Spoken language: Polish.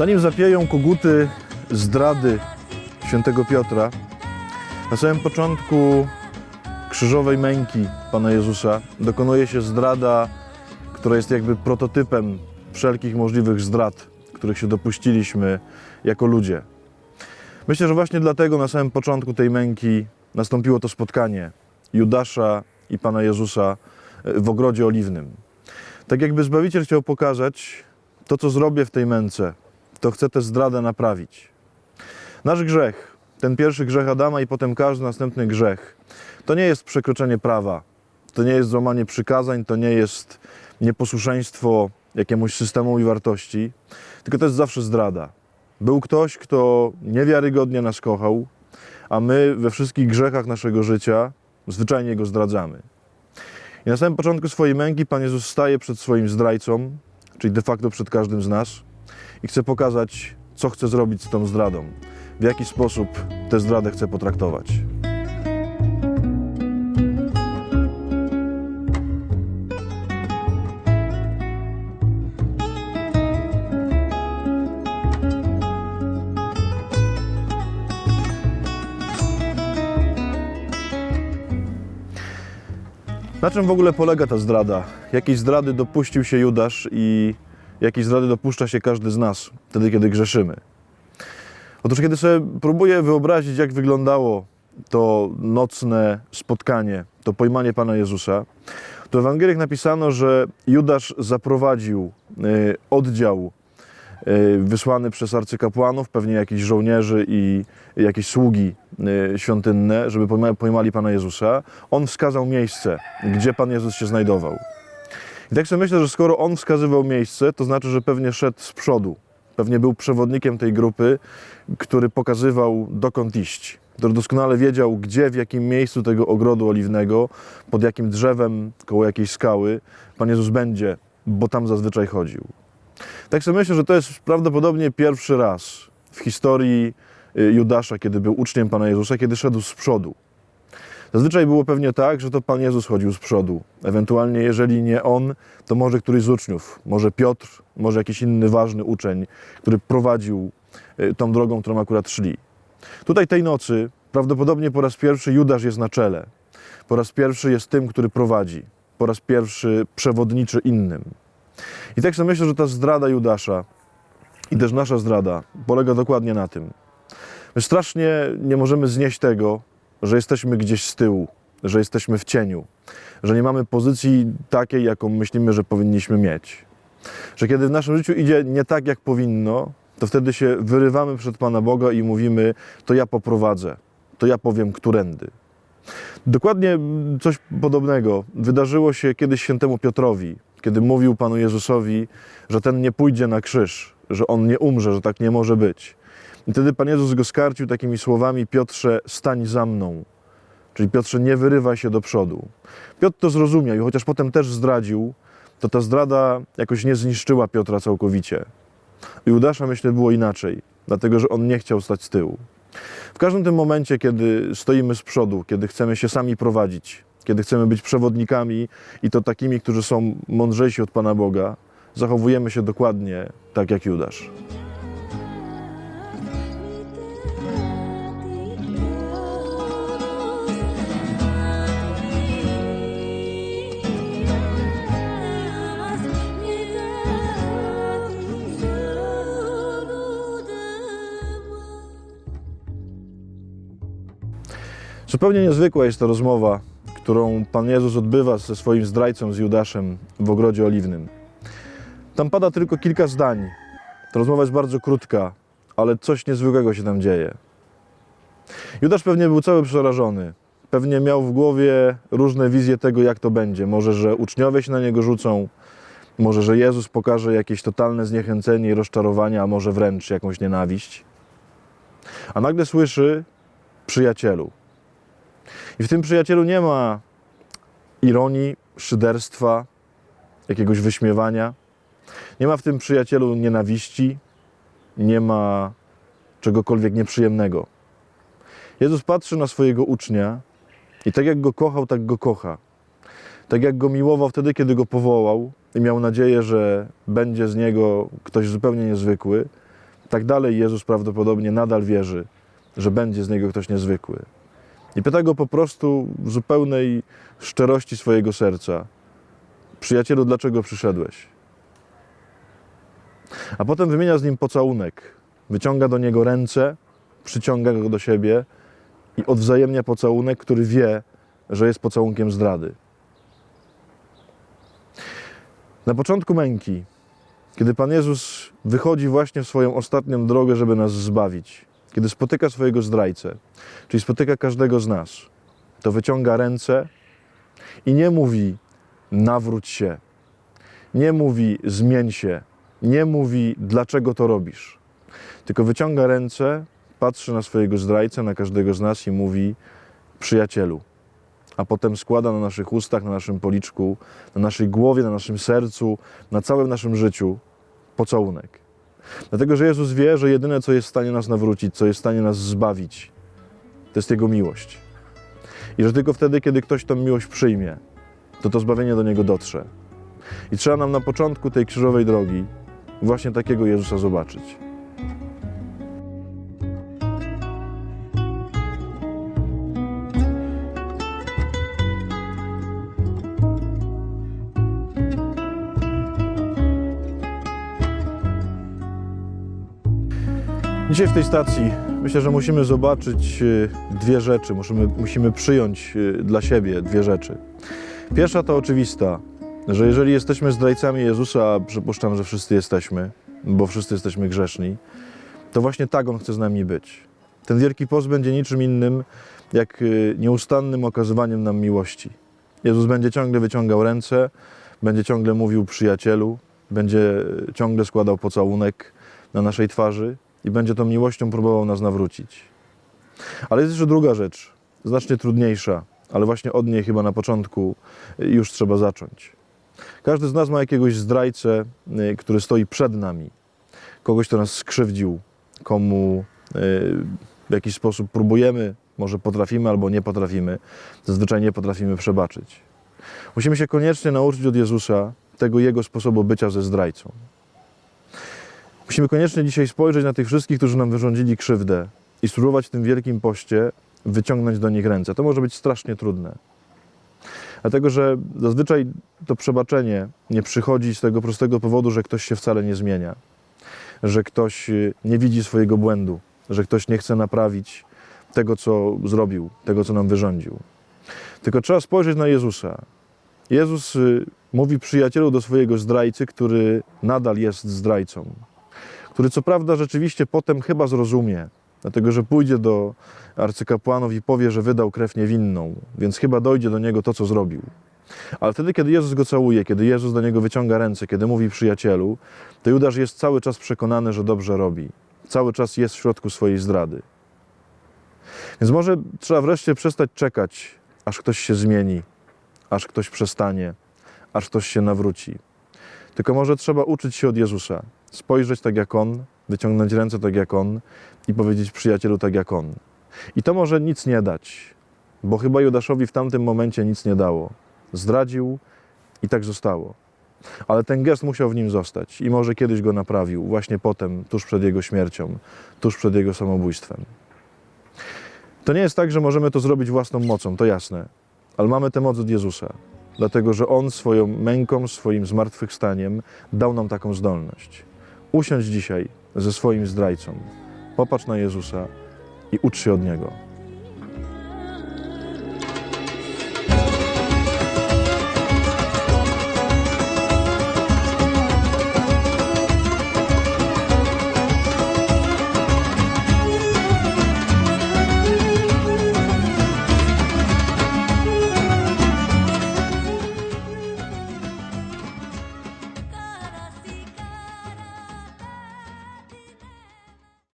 Zanim zapieją koguty zdrady świętego Piotra, na samym początku krzyżowej męki Pana Jezusa dokonuje się zdrada, która jest jakby prototypem wszelkich możliwych zdrad, których się dopuściliśmy jako ludzie. Myślę, że właśnie dlatego na samym początku tej męki nastąpiło to spotkanie Judasza i Pana Jezusa w ogrodzie oliwnym. Tak jakby Zbawiciel chciał pokazać, to co zrobię w tej męce, to chcę tę zdradę naprawić. Nasz grzech, ten pierwszy grzech Adama i potem każdy następny grzech, to nie jest przekroczenie prawa, to nie jest złamanie przykazań, to nie jest nieposłuszeństwo jakiemuś systemowi wartości, tylko to jest zawsze zdrada. Był ktoś, kto niewiarygodnie nas kochał, a my we wszystkich grzechach naszego życia zwyczajnie go zdradzamy. I na samym początku swojej męki Pan Jezus staje przed swoim zdrajcą, czyli de facto przed każdym z nas i chce pokazać, co chce zrobić z tą zdradą, w jaki sposób tę zdradę chce potraktować. Na czym w ogóle polega ta zdrada? Jakiej zdrady dopuścił się Judasz i jakiej zdrady dopuszcza się każdy z nas wtedy, kiedy grzeszymy? Otóż, kiedy sobie próbuję wyobrazić, jak wyglądało to nocne spotkanie, to pojmanie Pana Jezusa, to w Ewangeliach napisano, że Judasz zaprowadził y, oddział y, wysłany przez arcykapłanów, pewnie jakichś żołnierzy i jakieś sługi y, świątynne, żeby pojma- pojmali Pana Jezusa. On wskazał miejsce, gdzie Pan Jezus się znajdował. I tak sobie myślę, że skoro on wskazywał miejsce, to znaczy, że pewnie szedł z przodu. Pewnie był przewodnikiem tej grupy, który pokazywał dokąd iść. Który doskonale wiedział, gdzie, w jakim miejscu tego ogrodu oliwnego, pod jakim drzewem, koło jakiej skały Pan Jezus będzie, bo tam zazwyczaj chodził. Tak sobie myślę, że to jest prawdopodobnie pierwszy raz w historii y, Judasza, kiedy był uczniem Pana Jezusa, kiedy szedł z przodu. Zazwyczaj było pewnie tak, że to Pan Jezus chodził z przodu. Ewentualnie, jeżeli nie on, to może któryś z uczniów, może Piotr, może jakiś inny ważny uczeń, który prowadził y, tą drogą, którą akurat szli. Tutaj tej nocy prawdopodobnie po raz pierwszy Judasz jest na czele. Po raz pierwszy jest tym, który prowadzi. Po raz pierwszy przewodniczy innym. I tak sobie myślę, że ta zdrada Judasza i też nasza zdrada polega dokładnie na tym. My strasznie nie możemy znieść tego, że jesteśmy gdzieś z tyłu, że jesteśmy w cieniu, że nie mamy pozycji takiej, jaką myślimy, że powinniśmy mieć. Że kiedy w naszym życiu idzie nie tak, jak powinno, to wtedy się wyrywamy przed Pana Boga i mówimy: To ja poprowadzę, to ja powiem, którędy. Dokładnie coś podobnego wydarzyło się kiedyś świętemu Piotrowi, kiedy mówił Panu Jezusowi, że ten nie pójdzie na krzyż, że on nie umrze, że tak nie może być. I wtedy Pan Jezus go skarcił takimi słowami: Piotrze, stań za mną. Czyli Piotrze, nie wyrywaj się do przodu. Piotr to zrozumiał i chociaż potem też zdradził, to ta zdrada jakoś nie zniszczyła Piotra całkowicie. U Judasza, myślę, było inaczej, dlatego że on nie chciał stać z tyłu. W każdym tym momencie, kiedy stoimy z przodu, kiedy chcemy się sami prowadzić, kiedy chcemy być przewodnikami i to takimi, którzy są mądrzejsi od Pana Boga, zachowujemy się dokładnie tak jak Judasz. Zupełnie niezwykła jest to rozmowa, którą Pan Jezus odbywa ze swoim zdrajcą, z Judaszem w ogrodzie oliwnym. Tam pada tylko kilka zdań. Ta rozmowa jest bardzo krótka, ale coś niezwykłego się tam dzieje. Judasz pewnie był cały przerażony. Pewnie miał w głowie różne wizje tego, jak to będzie. Może, że uczniowie się na niego rzucą, może, że Jezus pokaże jakieś totalne zniechęcenie i rozczarowanie, a może wręcz jakąś nienawiść. A nagle słyszy przyjacielu. I w tym przyjacielu nie ma ironii, szyderstwa, jakiegoś wyśmiewania. Nie ma w tym przyjacielu nienawiści, nie ma czegokolwiek nieprzyjemnego. Jezus patrzy na swojego ucznia i tak jak go kochał, tak go kocha. Tak jak go miłował wtedy, kiedy go powołał i miał nadzieję, że będzie z niego ktoś zupełnie niezwykły, tak dalej Jezus prawdopodobnie nadal wierzy, że będzie z niego ktoś niezwykły. I pyta go po prostu w zupełnej szczerości swojego serca: Przyjacielu, dlaczego przyszedłeś? A potem wymienia z nim pocałunek. Wyciąga do niego ręce, przyciąga go do siebie i odwzajemnia pocałunek, który wie, że jest pocałunkiem zdrady. Na początku męki, kiedy Pan Jezus wychodzi właśnie w swoją ostatnią drogę, żeby nas zbawić, kiedy spotyka swojego zdrajcę, czyli spotyka każdego z nas, to wyciąga ręce i nie mówi nawróć się, nie mówi zmień się, nie mówi dlaczego to robisz, tylko wyciąga ręce, patrzy na swojego zdrajcę, na każdego z nas i mówi przyjacielu. A potem składa na naszych ustach, na naszym policzku, na naszej głowie, na naszym sercu, na całym naszym życiu pocałunek. Dlatego, że Jezus wie, że jedyne, co jest w stanie nas nawrócić, co jest w stanie nas zbawić, to jest Jego miłość. I że tylko wtedy, kiedy ktoś tą miłość przyjmie, to to zbawienie do Niego dotrze. I trzeba nam na początku tej krzyżowej drogi właśnie takiego Jezusa zobaczyć. Dzisiaj w tej stacji myślę, że musimy zobaczyć y, dwie rzeczy, musimy, musimy przyjąć y, dla siebie dwie rzeczy. Pierwsza to oczywista, że jeżeli jesteśmy zdrajcami Jezusa, a przypuszczam, że wszyscy jesteśmy, bo wszyscy jesteśmy grzeszni, to właśnie tak On chce z nami być. Ten Wielki Post będzie niczym innym, jak y, nieustannym okazywaniem nam miłości. Jezus będzie ciągle wyciągał ręce, będzie ciągle mówił przyjacielu, będzie ciągle składał pocałunek na naszej twarzy, i będzie tą miłością próbował nas nawrócić. Ale jest jeszcze druga rzecz, znacznie trudniejsza, ale właśnie od niej chyba na początku już trzeba zacząć. Każdy z nas ma jakiegoś zdrajcę, y, który stoi przed nami, kogoś, kto nas skrzywdził, komu y, w jakiś sposób próbujemy, może potrafimy albo nie potrafimy, zazwyczaj nie potrafimy przebaczyć. Musimy się koniecznie nauczyć od Jezusa tego Jego sposobu bycia ze zdrajcą. Musimy koniecznie dzisiaj spojrzeć na tych wszystkich, którzy nam wyrządzili krzywdę i spróbować w tym wielkim poście wyciągnąć do nich ręce. To może być strasznie trudne. Dlatego, że zazwyczaj to przebaczenie nie przychodzi z tego prostego powodu, że ktoś się wcale nie zmienia, że ktoś y, nie widzi swojego błędu, że ktoś nie chce naprawić tego, co zrobił, tego, co nam wyrządził. Tylko trzeba spojrzeć na Jezusa. Jezus y, mówi przyjacielu do swojego zdrajcy, który nadal jest zdrajcą który co prawda rzeczywiście potem chyba zrozumie, dlatego że pójdzie do arcykapłanów i powie, że wydał krew niewinną, więc chyba dojdzie do niego to, co zrobił. Ale wtedy, kiedy Jezus go całuje, kiedy Jezus do niego wyciąga ręce, kiedy mówi przyjacielu, to Judasz jest cały czas przekonany, że dobrze robi. Cały czas jest w środku swojej zdrady. Więc może trzeba wreszcie przestać czekać, aż ktoś się zmieni, aż ktoś przestanie, aż ktoś się nawróci. Tylko może trzeba uczyć się od Jezusa spojrzeć tak jak On, wyciągnąć ręce tak jak On i powiedzieć przyjacielu tak jak On. I to może nic nie dać, bo chyba Judaszowi w tamtym momencie nic nie dało. Zdradził i tak zostało. Ale ten gest musiał w nim zostać i może kiedyś go naprawił, właśnie potem, tuż przed jego śmiercią, tuż przed jego samobójstwem. To nie jest tak, że możemy to zrobić własną mocą, to jasne, ale mamy tę moc od Jezusa, dlatego że On swoją męką, swoim zmartwychwstaniem dał nam taką zdolność. Usiądź dzisiaj ze swoim zdrajcą, popatrz na Jezusa i ucz się od Niego.